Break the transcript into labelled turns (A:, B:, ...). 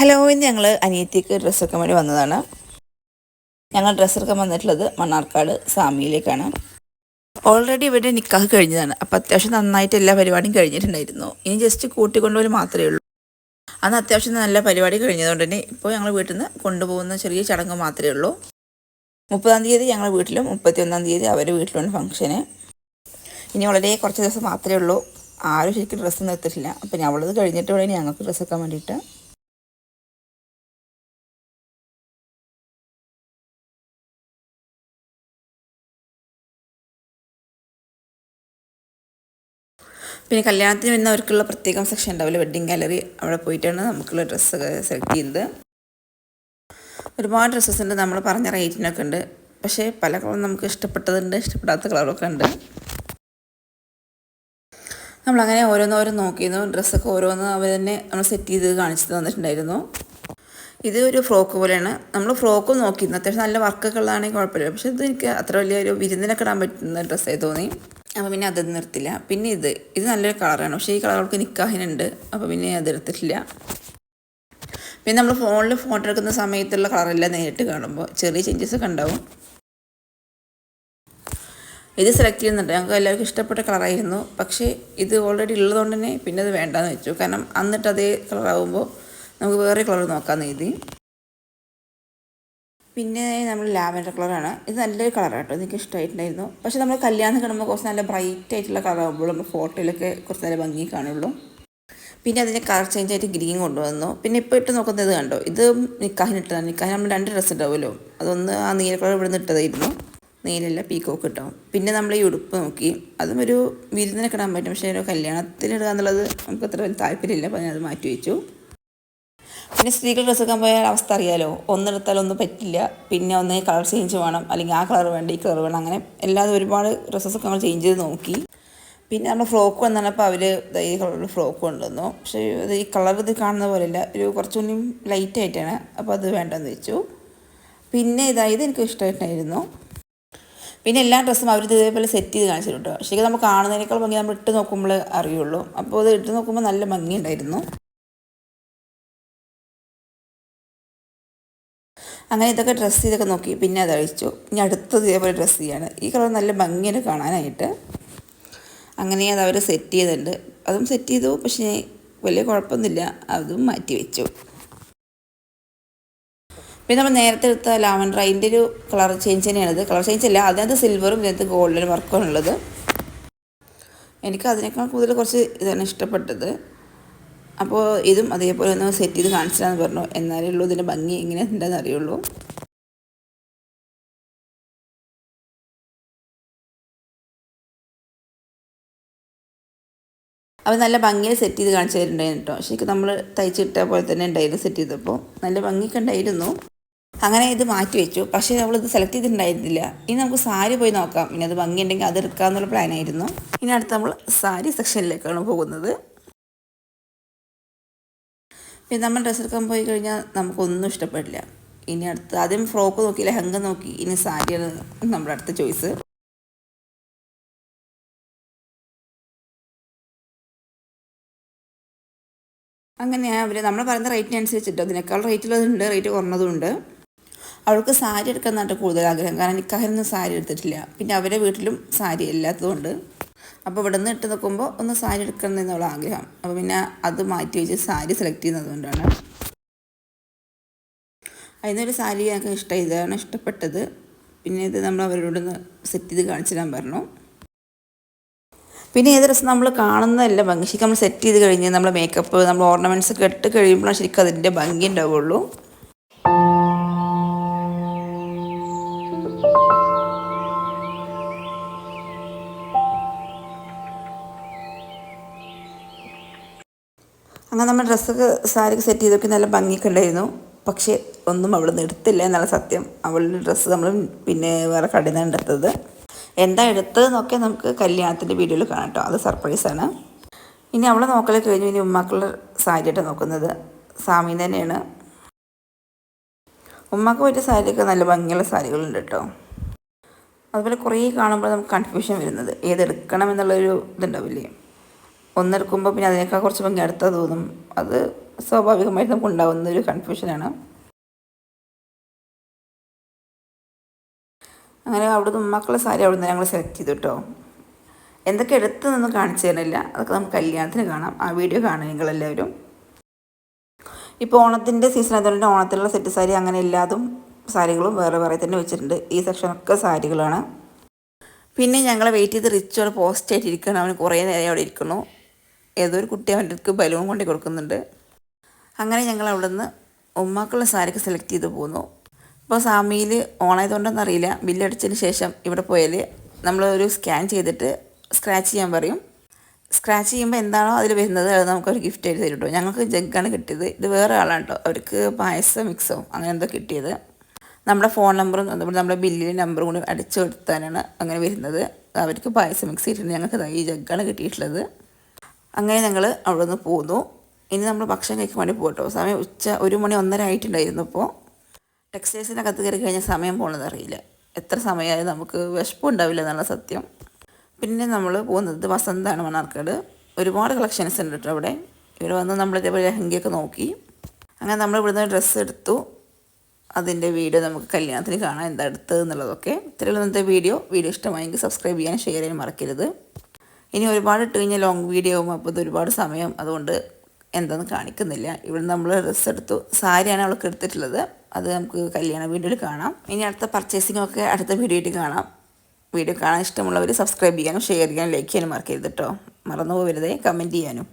A: Hello ഇന്ന് ഞങ്ങൾ അനിയത്തിക്ക് ഡ്രസ്സ് എടുക്കാൻ വേണ്ടി വന്നതാണ്. ഞങ്ങൾ ഡ്രസ്സ് എടുക്കാൻ വന്നിട്ടുള്ളത് മണ്ണാർക്കാട് സാമിയിലേക്കാണ് ഓൾറെഡി ഇവിടെ നിക്കാഹ് കഴിഞ്ഞതാണ്. അപ്പം അത്യാവശ്യം നന്നായിട്ട് എല്ലാ പരിപാടിയും കഴിഞ്ഞിട്ടുണ്ടായിരുന്നു. ഇനി ജസ്റ്റ് കൂട്ടിക്കൊണ്ടുപോലും മാത്രമേ ഉള്ളൂ. അന്ന് അത്യാവശ്യം നല്ല പരിപാടി കഴിഞ്ഞതുകൊണ്ട് തന്നെ ഇപ്പോൾ ഞങ്ങൾ വീട്ടിൽ നിന്ന് കൊണ്ടുപോകുന്ന ചെറിയ ചടങ്ങ് മാത്രമേ ഉള്ളൂ. മുപ്പതാം തീയതി ഞങ്ങൾ വീട്ടിലും മുപ്പത്തി ഒന്നാം തീയതി അവരുടെ വീട്ടിലുണ്ട് ഫംഗ്ഷന് ഇനി വളരെ കുറച്ച് ദിവസം മാത്രമേ ഉള്ളൂ. ആരും ശരിക്കും ഡ്രസ്സ് നിർത്തിട്ടില്ല അപ്പം ഞങ്ങളത് കഴിഞ്ഞിട്ട് വേണം ഞങ്ങൾക്ക് ഡ്രസ്സ് വെക്കാൻ വേണ്ടിയിട്ട്. പിന്നെ കല്യാണത്തിന് വരുന്നവർക്കുള്ള പ്രത്യേകം സെക്ഷൻ ഉണ്ടാവില്ല വെഡ്ഡിങ് ഗാലറി അവിടെ പോയിട്ടാണ് നമുക്കുള്ള ഡ്രസ്സ് സെലക്ട് ചെയ്യുന്നത്. ഒരുപാട് ഡ്രസ്സസ് ഉണ്ട്. നമ്മൾ പറഞ്ഞ റേറ്റിനൊക്കെ ഉണ്ട്. പക്ഷേ പല കളറും നമുക്ക് ഇഷ്ടപ്പെട്ടതുണ്ട് ഇഷ്ടപ്പെടാത്ത കളറൊക്കെ ഉണ്ട്. നമ്മളങ്ങനെ ഓരോന്നോരോന്ന് നോക്കിയിരുന്നു. ഡ്രസ്സൊക്കെ ഓരോന്ന് അവർ തന്നെ നമ്മൾ സെറ്റ് ചെയ്ത് കാണിച്ചു തന്നിട്ടുണ്ടായിരുന്നു. ഇത് ഒരു ഫ്രോക്ക് പോലെയാണ്. നമ്മൾ ഫ്രോക്കും നോക്കിയിരുന്നു അത്യാവശ്യം നല്ല വർക്കൊക്കെ ഉള്ളതാണെങ്കിൽ കുഴപ്പമില്ല. പക്ഷേ ഇത് എനിക്ക് അത്ര വലിയൊരു വിരുന്നിനൊക്കെ ഇടാൻ പറ്റുന്ന ഡ്രസ്സായി തോന്നി. അപ്പോൾ പിന്നെ അത് നിർത്തില്ല. പിന്നെ ഇത് ഇത് നല്ലൊരു കളറാണ്. പക്ഷേ ഈ കളറുകൾക്ക് അവൾക്ക് നിക്കാഹിനുണ്ട്. അപ്പോൾ പിന്നെ അത് എടുത്തിട്ടില്ല. പിന്നെ നമ്മൾ ഫോണിൽ ഫോട്ടോ എടുക്കുന്ന സമയത്തുള്ള കളറല്ല നേരിട്ട് കാണുമ്പോൾ ചെറിയ ചേഞ്ചസ് ഒക്കെ ഉണ്ടാവും. ഇത് സെലക്ട് ചെയ്യുന്നുണ്ട്. ഞങ്ങൾക്ക് എല്ലാവർക്കും ഇഷ്ടപ്പെട്ട കളറായിരുന്നു. പക്ഷേ ഇത് ഓൾറെഡി ഉള്ളതുകൊണ്ട് തന്നെ പിന്നെ അത് വേണ്ടാന്ന് വെച്ചു. കാരണം എന്നിട്ട് അതേ കളറാകുമ്പോൾ നമുക്ക് വേറെ കളർ നോക്കാമെന്ന് എഴുതി പിന്നെ നമ്മൾ ലാവൻഡർ കളറാണ്. ഇത് നല്ലൊരു കളറാണ് കേട്ടോ. എനിക്ക് ഇഷ്ടമായിട്ടുണ്ടായിരുന്നു പക്ഷേ നമ്മൾ കല്യാണം കാണുമ്പോൾ കുറച്ച് നല്ല ബ്രൈറ്റ് ആയിട്ടുള്ള കളറാകുമ്പോൾ നമ്മൾ ഫോട്ടോയിലൊക്കെ കുറച്ച് നല്ല ഭംഗി കാണുള്ളൂ പിന്നെ അതിന്റെ കളർ ചേഞ്ച് ആയിട്ട് ഗ്രീൻ കൊണ്ടുവന്നു. പിന്നെ ഇപ്പോൾ ഇട്ട് നോക്കുന്നത് കണ്ടോ? ഇത് നിക്കാഹിന് ഇട്ടതാണ് നിക്കാഹിന് നമ്മൾ രണ്ട് ഡ്രസ്സ് ഉണ്ടാവുമല്ലോ. അതൊന്ന് ആ നീല കളർ ഇവിടെ നിന്ന് ഇട്ടതായിരുന്നു. നീലല്ല പീക്കോക്ക് ഇട്ടോ. പിന്നെ നമ്മൾ ഈ ഉടുപ്പ് നോക്കി. അതും ഒരു വിരുന്നിനൊക്കെ ഇടാൻ പറ്റും. പക്ഷേ ഒരു കല്യാണത്തിന് ഇടുക എന്നുള്ളത് നമുക്ക് അത്ര താല്പര്യമില്ല. അപ്പോൾ അത് മാറ്റി വെച്ചു. പിന്നെ സ്ത്രീകൾ ഡ്രസ്സ് എടുക്കാൻ പോയാൽ അവസ്ഥ അറിയാലോ. ഒന്നെടുത്താൽ ഒന്നും പറ്റില്ല. പിന്നെ ഒന്ന് കളർ ചേഞ്ച് വേണം. അല്ലെങ്കിൽ ആ കളർ വേണ്ട ഈ കളർ വേണം. അങ്ങനെ എല്ലാതും ഒരുപാട് ഡ്രസ്സസൊക്കെ നമ്മൾ ചേഞ്ച് ചെയ്ത് നോക്കി. പിന്നെ നമ്മൾ ഫ്രോക്ക് വന്നപ്പോൾ അവർ ഈ കളറിൽ ഫ്രോക്ക് കൊണ്ടുവന്നു. പക്ഷേ ഇത് ഈ കളർ ഇത് കാണുന്ന പോലെയല്ല. ഒരു കുറച്ചുകൂടി ലൈറ്റ് ആയിട്ടാണ്. അപ്പോൾ അത് വേണ്ടെന്ന് വെച്ചു. പിന്നെ ഇതായത് എനിക്ക് ഇഷ്ടമായിട്ടായിരുന്നു. പിന്നെ എല്ലാ ഡ്രസ്സും അവർ ഇതേപോലെ സെറ്റ് ചെയ്ത് കാണിച്ചു കേട്ടോ ശരിക്കും നമുക്ക് കാണുന്നതിനേക്കാൾ ഭംഗി നമ്മൾ ഇട്ട് നോക്കുമ്പോൾ അറിയുള്ളൂ. അപ്പോൾ അത് ഇട്ട് നോക്കുമ്പോൾ നല്ല ഭംഗി അങ്ങനെ ഇതൊക്കെ ഡ്രസ്സ് ചെയ്തൊക്കെ നോക്കി. പിന്നെ അത് അഴിച്ചു ഇനി അടുത്തത് ഇതേപോലെ ഡ്രസ്സ് ചെയ്യാണ്. ഈ കളർ നല്ല ഭംഗിയാണ് കാണാനായിട്ട്. അങ്ങനെ അത് അവർ സെറ്റ് ചെയ്തിട്ടുണ്ട്. അതും സെറ്റ് ചെയ്തു. പക്ഷേ വലിയ കുഴപ്പമൊന്നുമില്ല. അതും മാറ്റി വെച്ചു. പിന്നെ നമ്മൾ നേരത്തെ എടുത്ത ലാവൻഡർ അതിന്റെ ഒരു കളർ ചേഞ്ച് തന്നെയാണിത് കളർ ചേഞ്ച് അല്ല. അതിനകത്ത് സിൽവറും ഇതിനകത്ത് ഗോൾഡൻ വർക്കും ഉള്ളത്. എനിക്ക് അതിനേക്കാൾ കൂടുതൽ കുറച്ച് ഇതാണ് ഇഷ്ടപ്പെട്ടത്. അപ്പോൾ ഇതും അതേപോലെ ഒന്ന് സെറ്റ് ചെയ്ത് കാണിച്ചിട്ടാന്ന് പറഞ്ഞു. എന്നാലേ ഉള്ളൂ ഇതിന്റെ ഭംഗി എങ്ങനെ ഉണ്ടെന്ന് അറിയുള്ളൂ. അവർ നല്ല ഭംഗിയിൽ സെറ്റ് ചെയ്ത് കാണിച്ചു തരുന്നുണ്ടായിരുന്നു കേട്ടോ. ശരിക്കും നമ്മൾ തയ്ച്ചിട്ട പോലെ തന്നെ ഉണ്ടായിരുന്നു സെറ്റ് ചെയ്തപ്പോൾ നല്ല ഭംഗിയൊക്കെ ഉണ്ടായിരുന്നു. അങ്ങനെ ഇത് മാറ്റി വെച്ചു. പക്ഷേ നമ്മളിത് സെലക്ട് ചെയ്തിട്ടുണ്ടായിരുന്നില്ല. ഇനി നമുക്ക് സാരി പോയി നോക്കാം. ഇനി അത് ഭംഗി ഉണ്ടെങ്കിൽ അത് എടുക്കാമെന്നുള്ള പ്ലാനായിരുന്നു ഇനി അടുത്ത് നമ്മൾ സാരി സെക്ഷനിലേക്കാണ് പോകുന്നത്. പിന്നെ നമ്മൾ ഡ്രസ്സ് എടുക്കാൻ പോയി കഴിഞ്ഞാൽ നമുക്കൊന്നും ഇഷ്ടപ്പെടില്ല. ഇനി അടുത്ത് ആദ്യം ഫ്രോക്ക് നോക്കി ലെഹങ്ക നോക്കി ഇനി സാരിയാണ് നമ്മുടെ അടുത്ത ചോയ്സ് അങ്ങനെ അവർ നമ്മൾ പറയുന്ന റേറ്റിനനുസരിച്ചിട്ട് അതിനേക്കാൾ റേറ്റുള്ളതുണ്ട് റേറ്റ് കുറഞ്ഞതുണ്ട് അവൾക്ക് സാരി എടുക്കാൻ നട്ട് കൂടുതൽ ആഗ്രഹം. കാരണം നിക്കാഹിനൊന്നും സാരി എടുത്തിട്ടില്ല. പിന്നെ അവരെ വീട്ടിലും സാരി ഇല്ലാത്തതുകൊണ്ട് അപ്പോൾ ഇവിടെ നിന്ന് ഇട്ട് നോക്കുമ്പോൾ ഒന്ന് സാരി എടുക്കണം എന്നുള്ള ആഗ്രഹം. അപ്പോൾ പിന്നെ അത് മാറ്റി വെച്ച് സാരി സെലക്ട് ചെയ്യുന്നതുകൊണ്ടാണ് അതിനൊരു സാരി ഞങ്ങൾക്ക് ഇഷ്ടമായി ഇതാണ് ഇഷ്ടപ്പെട്ടത്. പിന്നെ ഇത് നമ്മൾ അവരോടൊന്ന് സെറ്റ് ചെയ്ത് കാണിച്ചു തരാൻ പറഞ്ഞു. പിന്നെ ഏത് ഡ്രസ്സ് നമ്മൾ കാണുന്നതല്ല ഭംഗി ശരിക്കും നമ്മൾ സെറ്റ് ചെയ്ത് കഴിഞ്ഞ് നമ്മൾ മേക്കപ്പ് നമ്മൾ ഓർണമെന്റ്സ് ഒക്കെ ഇട്ട് കഴിയുമ്പോഴാണ് ശരിക്കും അതിന്റെ ഭംഗി ഉണ്ടാവുള്ളൂ. അങ്ങനെ നമ്മൾ ഡ്രസ്സൊക്കെ സാരിക്ക് സെറ്റ് ചെയ്തൊക്കെ നല്ല ഭംഗിയൊക്കെ ഉണ്ടായിരുന്നു. പക്ഷേ ഒന്നും അവൾ നിന്ന് എടുത്തില്ല എന്നുള്ള സത്യം. അവളുടെ ഡ്രസ്സ് നമ്മൾ പിന്നെ വേറെ കടയിൽ നിന്നാണ് എടുത്തത്. എന്താ എടുത്തതെന്നൊക്കെ നമുക്ക് കല്യാണത്തിന്റെ വീഡിയോയിൽ കാണാം കേട്ടോ. അത് സർപ്രൈസാണ് ഇനി അവളെ നോക്കൽ കഴിഞ്ഞു ഇനി ഉമ്മാക്കുള്ള സാരിയായിട്ട് നോക്കുന്നത്. സാമി തന്നെയാണ്. ഉമ്മാക്ക് പറ്റിയ സാരിയൊക്കെ നല്ല ഭംഗിയുള്ള സാരികളുണ്ട് കേട്ടോ. അതുപോലെ കുറേ കാണുമ്പോൾ നമുക്ക് കൺഫ്യൂഷൻ വരുന്നത്. ഏതെടുക്കണം എന്നുള്ളൊരു ഇതുണ്ടാവില്ലേ? ഒന്നെടുക്കുമ്പോൾ പിന്നെ അതിനേക്കാൾ കുറച്ച് ഭംഗി അടുത്ത തോന്നും. അത് സ്വാഭാവികമായിട്ട് നമുക്ക് ഉണ്ടാകുന്ന ഒരു കൺഫ്യൂഷനാണ് അങ്ങനെ അവിടുന്ന് മക്കളുടെ സാരി അവിടുന്ന് ഞങ്ങൾ സെലക്ട് ചെയ്തു കേട്ടോ എന്തൊക്കെ എടുത്തു നിന്ന് കാണിച്ചു തരുന്നില്ല അതൊക്കെ നമുക്ക് കല്യാണത്തിന് കാണാം. ആ വീഡിയോ കാണാം നിങ്ങളെല്ലാവരും. ഇപ്പോൾ ഓണത്തിന്റെ സീസൺ ആയതുകൊണ്ട് ഓണത്തിലുള്ള സെറ്റ് സാരി അങ്ങനെ ഇല്ലാതും സാരികളും വേറെ വേറെ തന്നെ വെച്ചിട്ടുണ്ട്. ഈ സെക്ഷനൊക്കെ സാരികളാണ്. പിന്നെ ഞങ്ങൾ വെയിറ്റ് ചെയ്ത് റിച്ചോട് പോസ്റ്റ് ആയിട്ട് ഇരിക്കണം അവന് കുറേ നേരം അവിടെ ഇരിക്കുന്നു. ഏതോ ഒരു കുട്ടി അവന്റെ അടുത്ത് ബലൂൺ കൊണ്ടു കൊടുക്കുന്നുണ്ട്. അങ്ങനെ ഞങ്ങൾ അവിടെ നിന്ന് ഉമ്മാക്കുള്ള സാരിക്ക് സെലക്ട് ചെയ്ത് പോന്നു. ഇപ്പോൾ സാമിയിൽ ഓണായതുകൊണ്ടെന്ന് അറിയില്ല. ബില്ലടിച്ചതിന് ശേഷം ഇവിടെ പോയാൽ നമ്മൾ ഒരു സ്കാൻ ചെയ്തിട്ട് സ്ക്രാച്ച് ചെയ്യാൻ പറയും. സ്ക്രാച്ച് ചെയ്യുമ്പോൾ എന്താണോ അതിൽ വരുന്നത് അത് നമുക്ക് ഒരു ഗിഫ്റ്റ് ആയിട്ട് തരും കേട്ടോ ഞങ്ങൾക്ക് ജഗ്ഗാണ് കിട്ടിയത്. ഇത് വേറെ ആളാണ് കേട്ടോ അവർക്ക് പായസം മിക്സോ അങ്ങനെ എന്തോ കിട്ടിയത്. നമ്മുടെ ഫോൺ നമ്പറും അതുപോലെ നമ്മുടെ ബില്ലിന്റെ നമ്പറും കൂടി അടിച്ചു കൊടുത്താനാണ് അങ്ങനെ വരുന്നത്. അവർക്ക് പായസം മിക്സ് ചെയ്തിട്ടുണ്ട്. ഞങ്ങൾക്ക് ഈ ജഗ്ഗാണ് കിട്ടിയിട്ടുള്ളത്. അങ്ങനെ ഞങ്ങൾ അവിടെ നിന്ന് പോന്നു. ഇനി നമ്മൾ ഭക്ഷണം കഴിക്കാൻ വേണ്ടി പോട്ടോ സമയം ഉച്ച ഒരു മണി ഒന്നര ആയിട്ടുണ്ടായിരുന്നു ഇപ്പോൾ ടെക്സ്റ്റൈൽസിനകത്ത് കയറി കഴിഞ്ഞാൽ സമയം പോകണത് അറിയില്ല. എത്ര സമയമായി നമുക്ക് വിശപ്പും ഉണ്ടാവില്ല എന്നുള്ള സത്യം. പിന്നെ നമ്മൾ പോകുന്നത് വസന്താണ് മണ്ണാർക്കാട്. ഒരുപാട് കളക്ഷൻസ് ഉണ്ട് കേട്ടോ അവിടെ. ഇവിടെ വന്ന് നമ്മൾ ഇതേപോലെ ലഹങ്കയൊക്കെ നോക്കി. അങ്ങനെ നമ്മൾ ഇവിടുന്ന് ഡ്രസ്സ് എടുത്തു. അതിന്റെ വീഡിയോ നമുക്ക് കല്യാണത്തിന് കാണാം. എന്താ എടുത്തത് എന്നുള്ളതൊക്കെ. ഇത്രയുള്ള ഇന്നത്തെ വീഡിയോ. വീഡിയോ ഇഷ്ടമായെങ്കിൽ സബ്സ്ക്രൈബ് ചെയ്യാനും ഷെയർ ചെയ്യാനും മറക്കരുത്. ഇനി ഒരുപാട് ഇട്ട് കഴിഞ്ഞാൽ ലോങ് വീഡിയോ ആകുമ്പോൾ അപ്പോൾ ഇത് ഒരുപാട് സമയം അതുകൊണ്ട് എന്താണെന്ന് കാണിക്കുന്നില്ല. ഇവിടെ നമ്മൾ ഡ്രസ്സ് എടുത്തു. സാരിയാണ് അവൾക്ക് എടുത്തിട്ടുള്ളത്. അത് നമുക്ക് കല്യാണ വീഡിയോയിൽ കാണാം. ഇനി അടുത്ത പർച്ചേസിങ്ങൊക്കെ അടുത്ത വീഡിയോയിൽ കാണാം. വീഡിയോ കാണാൻ ഇഷ്ടമുള്ളവർ സബ്സ്ക്രൈബ് ചെയ്യാനും ഷെയർ ചെയ്യാനും ലൈക്ക് ചെയ്യാനും മറക്കരുത് കേട്ടോ മറന്നു പോകരുതേ കമന്റ് ചെയ്യാനും.